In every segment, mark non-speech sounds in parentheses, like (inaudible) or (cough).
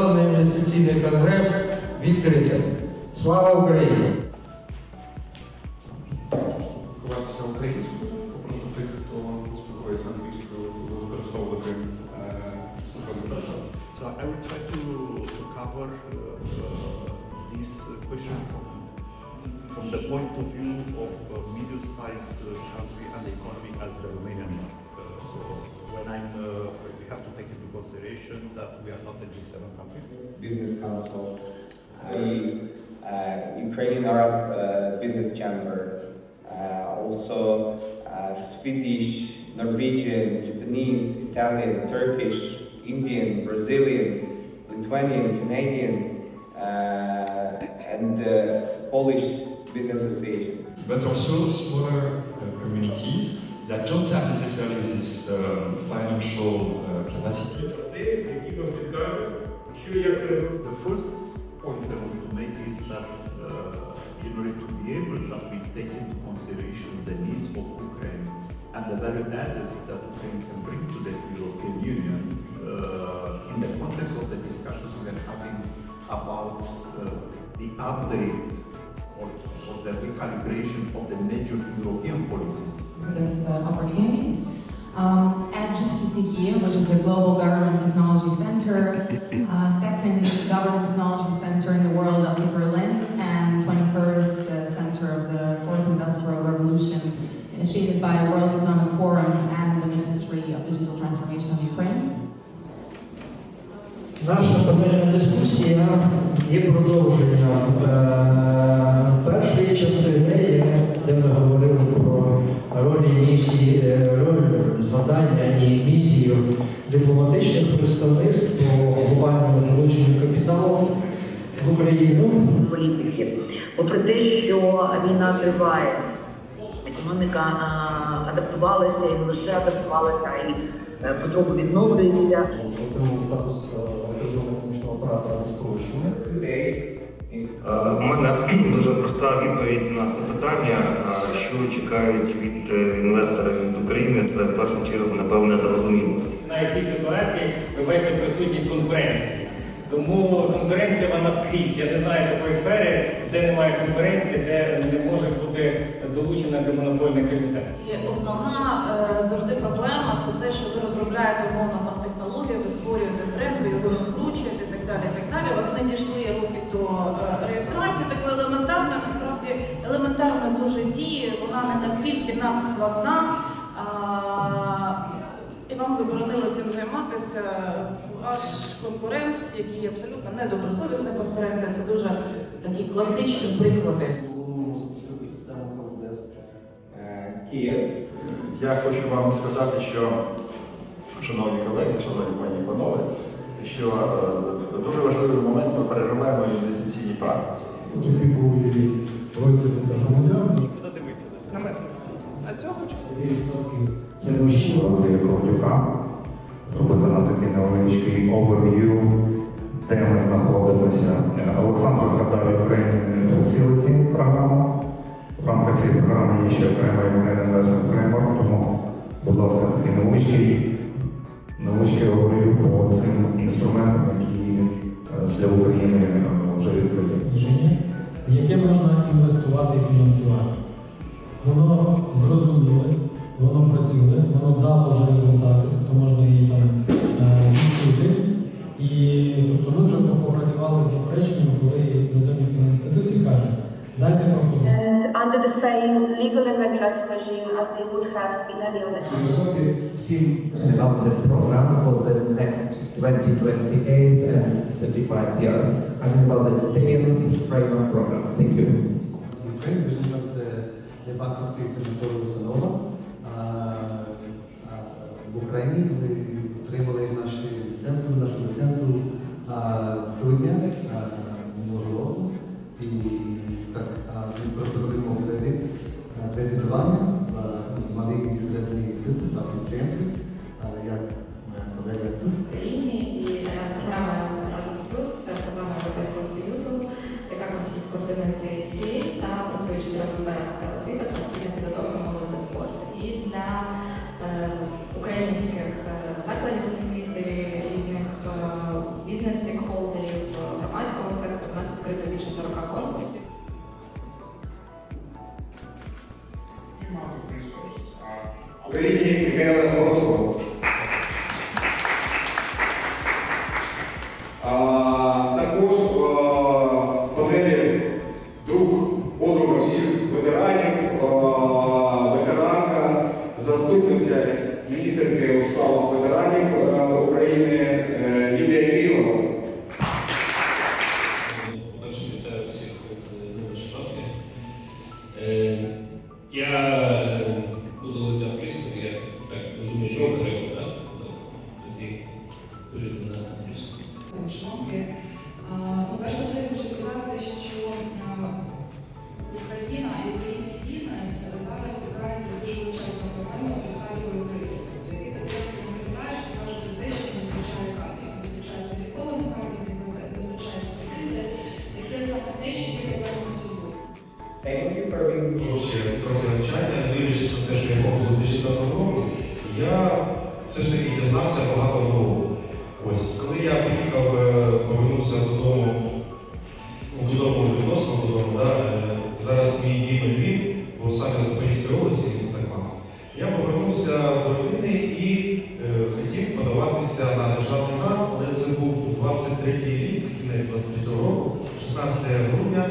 Міжнародний інвестиційний конгрес відкритим. Слава Україні! Спілкуватися українською. Попрошу тих, хто спілкується англійською, використовувати е, слухання. So I will try to, cover uh, this question from, from the point of view of uh, middle-sized uh, we are not a G7 countries. Business Council, the uh, Ukrainian Arab uh, Business Chamber, uh, also uh, Swedish, Norwegian, Japanese, Italian, Turkish, Indian, Brazilian, Lithuanian, Canadian, uh, and uh, Polish Business Association. but also smaller uh, communities that don't have necessarily this uh, financial uh, capacity. які вам підкажуть, що як треба. The first point I want to make is that uh, in order to be able that we take into consideration the needs of Ukraine and the value added that Ukraine can bring to the European Union uh, in the context of the discussions we are having about uh, the update or, or the recalibration of the major European policies for this uh, opportunity. Um, at GTCE, which is a global government technology center, uh, second government technology center in the world after Berlin, and 21st uh, center of the fourth industrial revolution, initiated by World Economic Forum and the Ministry of Digital Transformation of Ukraine. Наша панельна дискусія є продовженням е, першої частини, де ми говорили про ролі місії, е, роль завдання і місію дипломатичних представництв по глобальному залученню капіталу в Україну. політики. Попри те, що війна триває, економіка адаптувалася і не лише адаптувалася, а й е, потроху відновлюється. отримали статус е, економічного оператора не спрощує. In Е, У мене (clears throat) дуже проста відповідь на це питання. Е, Що чекають від е, інвесторів від України, це в першу чергу напевне зрозумілості. На цій ситуації ви бачите присутність конкуренції. Тому конкуренція вона скрізь. Я не знаю такої сфери, де немає конкуренції, де не може бути долучена антимонопольний комітет. І основна е, завжди проблема це те, що ви розробляєте умовно там технологію, ви створюєте бренд, ви його розкручуєте і так далі. і так далі. У вас не дійшли руки до е, реєстрації, такої елементарної, насправді елементарна дуже діє, вона не настільки надскладна. І вам заборонили цим займатися ваш конкурент, який абсолютно недобросовісна конкуренція. Це дуже такі класичні приклади. Helpdesk. uh, Я хочу вам сказати, що, шановні колеги, шановні пані і панове, що е, дуже важливий момент ми переживаємо в інвестиційній практиці. Опікові розділи для громадян. Куди дивитися? На мене. А цього 9% Це мужчина. Валерія Ковалюка зробити нам такий невеличкий оверв'ю, де ми знаходимося. Олександр згадав Ukraine Facility програму. В рамках цієї програми є ще окрема Ukraine Investment Framework, тому, будь ласка, такий невеличкий, невеличкий оверв'ю по цим інструментам, які е, для України е, вже відкриті. рішення, в яке можна інвестувати і фінансувати. Воно зрозуміле, воно працює, воно дало вже результати, тобто можна її там е, відчути. І тобто ми вже попрацювали з запереченнями, коли іноземні інституції кажуть. and under the same legal and regulatory regime as they would have in any other country. Develop the program for the next 2028 and 35 years. I mean about the 10 framework program. Thank you. Dziękuję. Wierzę, że debata z tej ceny ustalowa w Ukraine. А, кредитування малий і середній бізнес та підприємців, а, як моя колега тут. Україні і е, програма Erasmus Plus – це програма Європейського Союзу, яка координує цей сіль та працює в чотирьох сферах: це освіта, професійна підготовка, молодь та спорт. І для е, українських е, закладів освіти, різних е, Reading Helen Roswell. До родини і е, хотів подаватися на державний грант, але це був 23-й рік, кінець 23 року, 16 грудня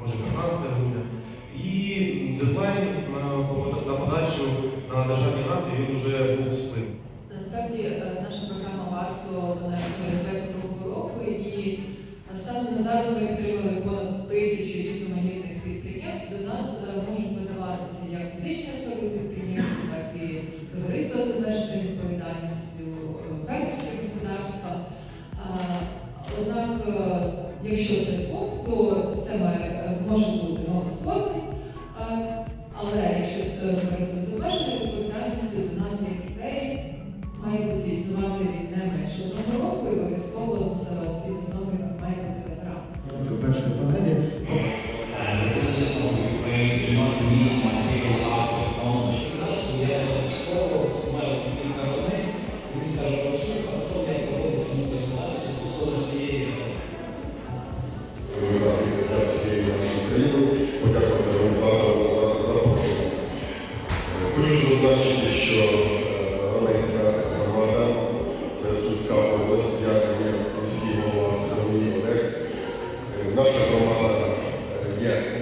може 15 грудня. І дедлайн на, подачу на державні гранти він вже був сплив. Насправді е, наша програма варто 22 року і е, станом на зараз ми підтримали понад тисячу різноманітних підприємств. До нас е, можуть Але якщо е, до відповідальністю, то у нас є критерії, має бути існувати не менше одного року і обов'язково з співзасновником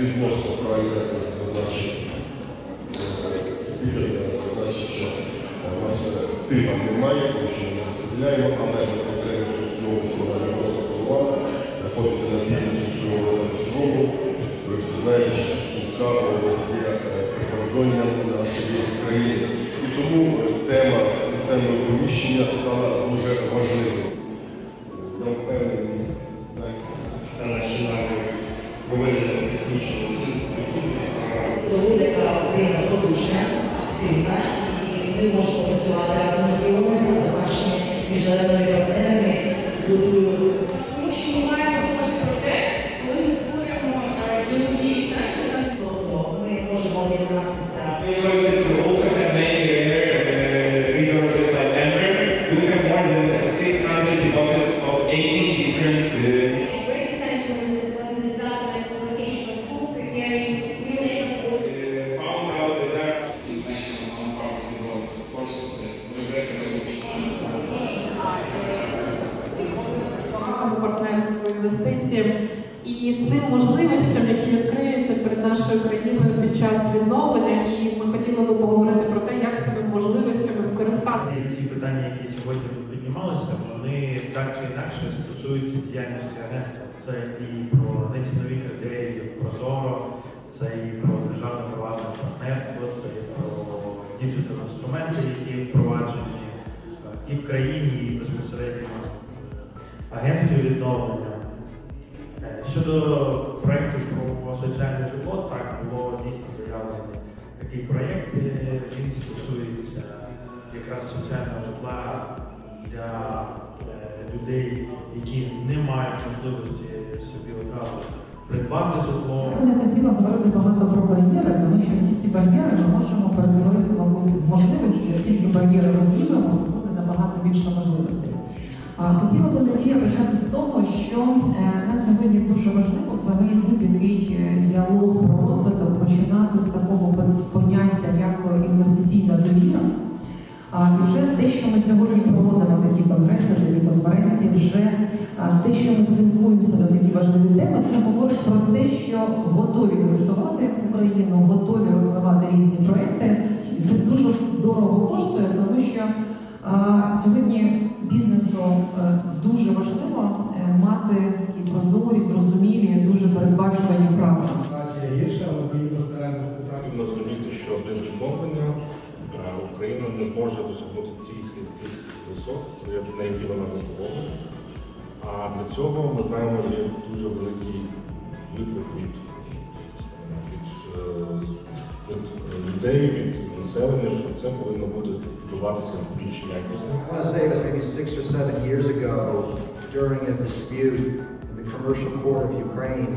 відносно правильно зазначить спікер зазначить, що у нас е, тила немає, тому що ми не розподіляємо, але безпосередньо області вона не просто голова, знаходиться на півдні в цілому. Ви всі знаєте, що Сумська область є е, прикордонням нашої країни. І тому е, тема системного поміщення стала стосуються діяльності агентства. Це і про нецінові критерії, прозоро, це і про державне приватне партнерство, це і про діджитал інструменти, які впроваджені е, і в країні, і безпосередньо в агентстві відновлення. Е, Щодо проєкту про соціальний житло, так було дійсно заявлено такий проєкт. е, Він стосується якраз соціального житла для е, людей, які не мають можливості собі одразу придбати житло. Я не хотіла говорити багато про бар'єри, тому що всі ці бар'єри ми можемо перетворити в можливості, тільки бар'єри то буде набагато більше можливостей. Хотіла би Надія почати з того, що е, нам сьогодні дуже важливо взагалі будь-який е, діалог про розвиток починати з такого поняття, як інвестиційна довіра. А, І вже те, що ми сьогодні проводимо такі конгреси, такі конференції, вже те, що ми спілкуємося на такі важливі теми, це говорить про те, що готові інвестувати в Україну, готові розвивати різні проекти. І це дуже дорого коштує, тому що а, сьогодні бізнесу е, дуже важливо е, мати такі прозорі, зрозумілі, дуже передбачувані правила. Ситуація гірша, але ми постараємося Потрібно розуміти, що без відновлення е, Україна не зможе досягнути тих, тих висот, на які вона заслуговує. А для цього ми знаємо є дуже великий виклик від, від, е, від людей, від населення, що це повинно бути відбуватися більш якісно. I want to say that maybe six or seven years ago, during a dispute in the commercial court of Ukraine,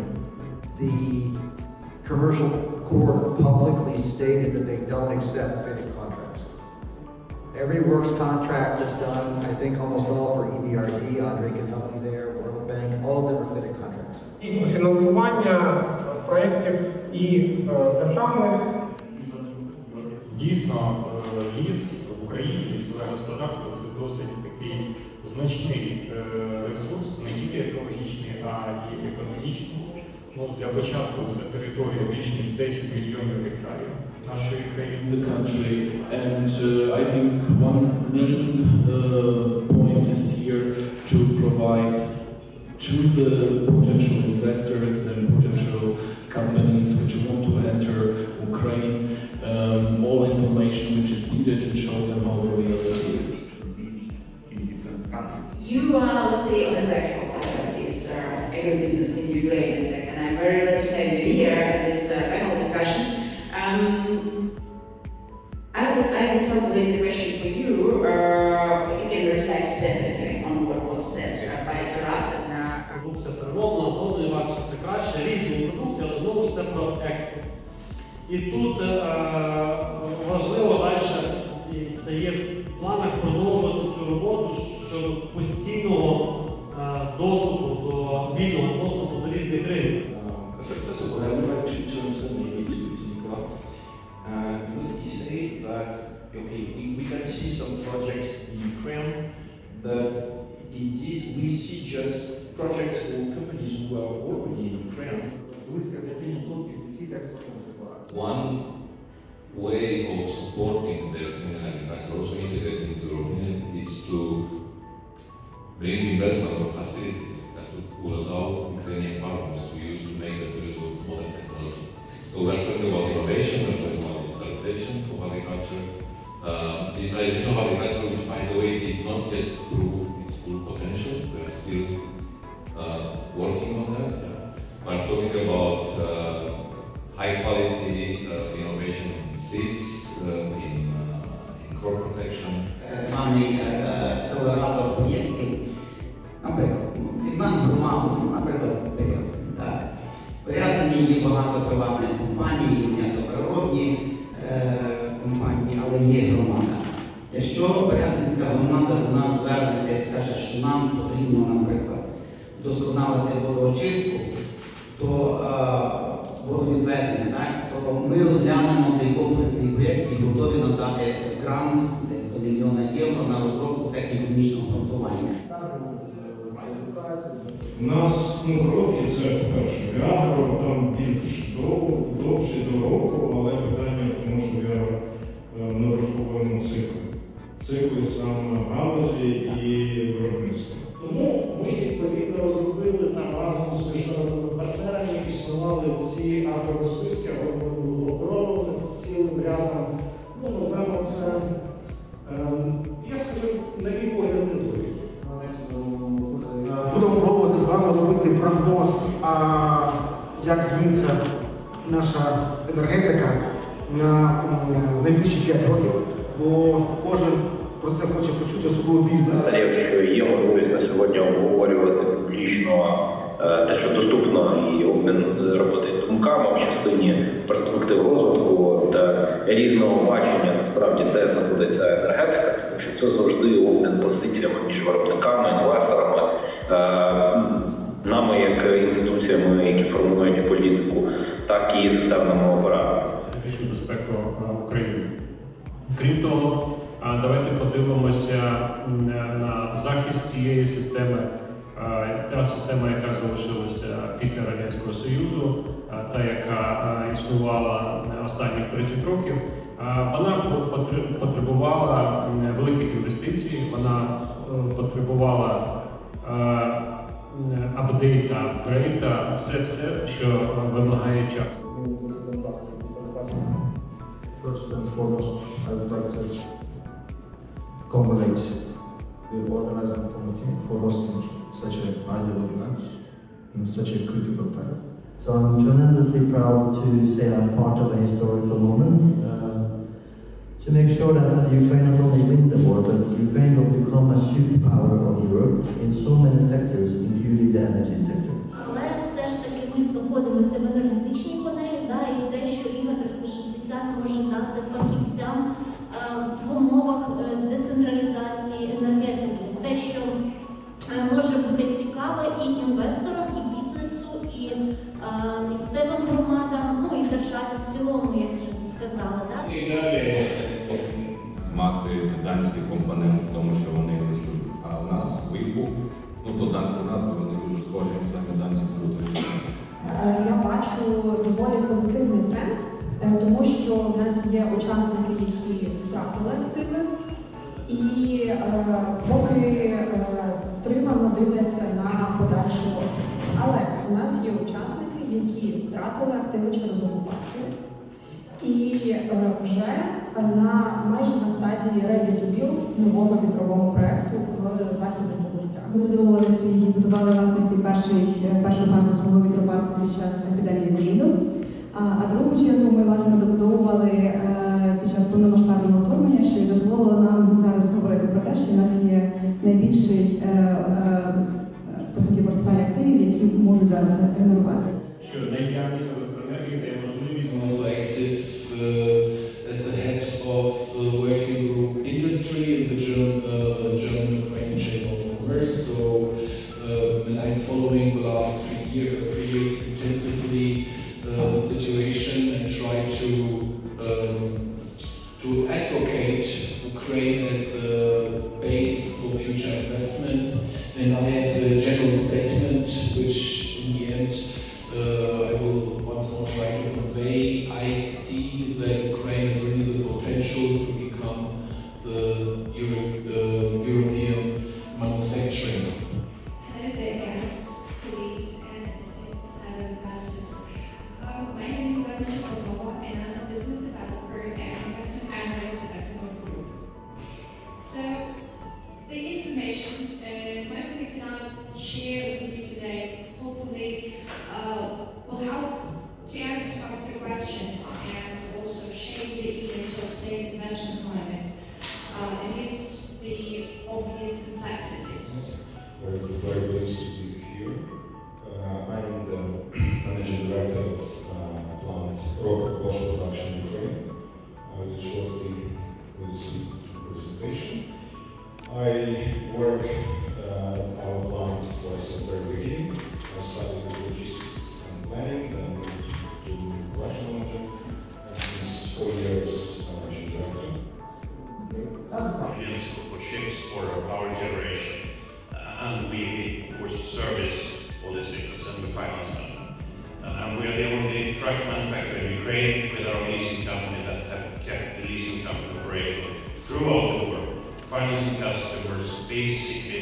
the commercial court publicly stated that they don't accept fitting contracts. Every works contract that's done, I think almost all for EBRD, Andre can help me there, World Bank, all of them are fitting contracts. фінансування проєктів і е, державних Дійсно, е, ліс в Україні, лісове господарство це досить такий значний е, ресурс, не тільки екологічний, а й економічний. Ну, для початку це територія більш ніж 10 мільйонів гектарів. The country. And uh, I think one main uh, point is here to provide to the potential investors and potential companies which want to enter Ukraine um, all information which is needed and show them how the reality is. You are, let's І тут е, важливо далі і це є в планах продовжувати цю роботу щодо постійного е, доступу до вільного доступу до різних ринків. First of all, I would like to to answer maybe to to Nicolas, uh, because he said that, okay, we we can see some projects in Ukraine, but indeed, we see just projects or companies who are already in Ukraine. близько 5% від всіх експортних декларацій. One way of supporting the agriculture, also integrating into the European, is to bring investment of facilities that will allow Ukrainian farmers to use to make materials with modern technology. So we're talking about innovation, we're talking about digitalization of agriculture, uh, digitalization of agriculture, which by the way did not yet prove its full potential. We are still uh, working on that. We're talking about uh, high quality uh, innovation in seeds, uh, in, uh, in crop protection. званий акселератор проєктів, наприклад, візьмемо громаду, наприклад. В Порядні є багато приватних компаній, м'ясопереробні е, компанії, але є громада. Якщо порядницька громада до нас звернеться і скаже, що нам потрібно, наприклад, вдосконалити водоочистку, то водовідведення, так, то ми розглянемо цей комплексний проєкт і готові надати грант десь до мільйона євро на розробку техніко-економічного обґрунтування. У нас ну, кроки це по-перше, Віагро, там більш дов- довше до року, але питання, тому що Віагро е, ми враховуємо цикли. Цикли саме галузі і виробництва. Тому ми відповідно розробили там разом з міжнародними партнерами, ці вони були з цілим рядом, ну, назвемо це, е, я скажу, на мій погляд, недоліки. Будемо пробувати з вами робити прогноз, а, як зміниться наша енергетика на м, найближчі 5 років, бо кожен про це хоче почути, особливо бізнес. Якщо є можливість на сьогодні обговорювати публічно е, те, що доступно, і обмін роботи думками в частині перспектив розвитку та різного бачення насправді де знаходиться енергетика, тому що це завжди обмін позиціями між виробниками, інвесторами, е, нами як інституціями, які формують політику, так і системними операторами. більшу безпеку е, України. Крім того, е, давайте подивимося на захист цієї системи. Та система, яка залишилася після Радянського Союзу, та яка існувала останніх 30 років, вона потр- потребувала великих інвестицій, вона е, потребувала апдейта, апгрейта, все, все, що вимагає час. First and foremost, I would like to congratulate the organizing committee for hosting such a high-level event in such a critical time. So I'm tremendously proud to say I'm part of a historical moment uh, to make sure that Ukraine not only win the war, but Ukraine will become a superpower of Europe in so many sectors, including the energy sector. Але все ж таки ми знаходимося в енергетичній панелі, да, і те, що Ліга 360 може дати фахівцям е, в умовах е, децентралізації І далі мати данський компонент в тому, що вони інвестують. А у нас ВІФУ, ну то данські назви, вони дуже схожі, самі данці будуть. Е, Я бачу доволі позитивний тренд, е, тому що в нас є учасники, які втратили активи, і е, поки е, стримано дивляться на подальший розвиток. Але у нас є учасники, які втратили активи через окупацію, і е, вже на майже на стадії ready to build нового вітрового проекту в західних областях. Ми будували свій будували власне свій перший першу фазу свого вітропарку під час епідемії ковіду. А другу чергу ми власне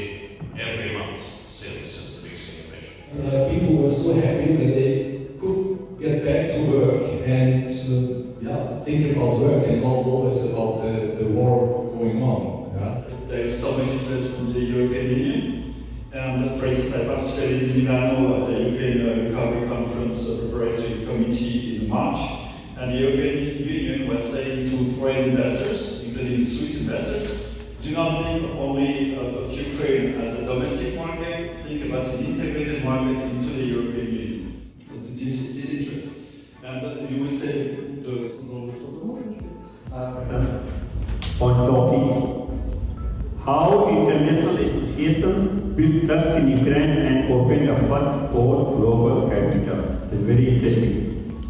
basically every month since, since the big invasion. uh, people were so happy that they could get back to work and uh, yeah, think about work and not always about the, the war going on. Yeah? There is so much interest from the European Union. And for instance, I participated in Milano at the European uh, Recovery Conference uh, Preparatory Committee in March. And the European Union was saying to foreign investors, including Swiss investors, do not think domestic market, think about an integrated market into the European Union. This, this interest. And uh, you will say the. On topic, how international institutions build trust in Ukraine and open a path for global capital. It's very interesting.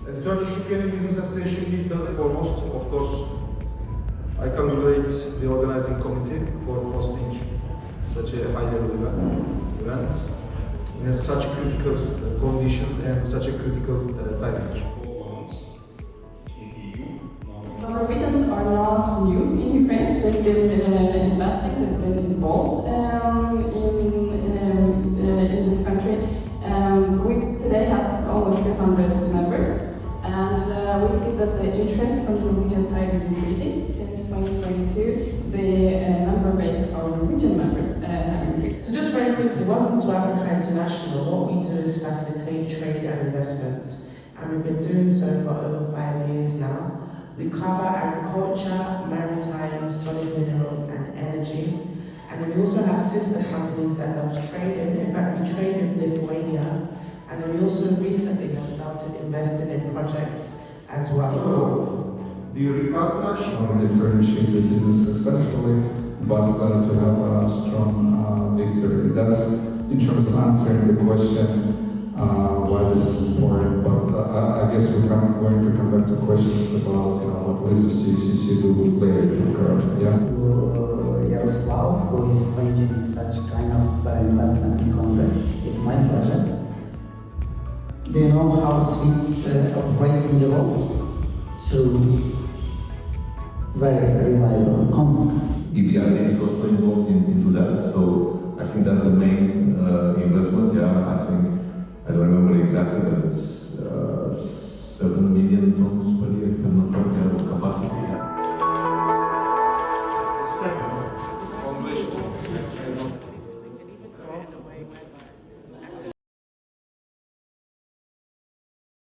As Turkish Ukrainian Business Association, we the foremost, of course, I congratulate the organizing committee for hosting such a high-level event, event in such critical uh, conditions and such a critical uh, timing. So Norwegians are not new in Ukraine. They've been uh, investing, they've been involved um, in, um, uh, in this country. Um, we today have almost 200 members, and uh, we see that the interest from the Norwegian side is increasing. Since 2022, the uh, member base of our members uh, have increased. So just very quickly, welcome to Africa International. What we do is facilitate trade and investments, and we've been doing so for over five years now. We cover agriculture, maritime, solid minerals, and energy. And then we also have sister companies that does trading. In fact, we trade with Lithuania. And then we also recently have started investing in projects as well. Do you recognize on differentiate the business successfully, but uh, to have a strong uh, victory? That's in terms of answering the question uh, why this is important. But uh, I- guess we're going to come back to questions about you know what business CCC do later correct. Yeah. Yaroslav, who is arranging such kind of uh, investment in Congress. It's my pleasure. Do you know how Swedes uh, operate in the world? Through very reliable contacts. EBRD is also involved in, into that, so I think that's the main uh, investment. Yeah, I think I don't remember exactly, but it's uh, seven million tons per year,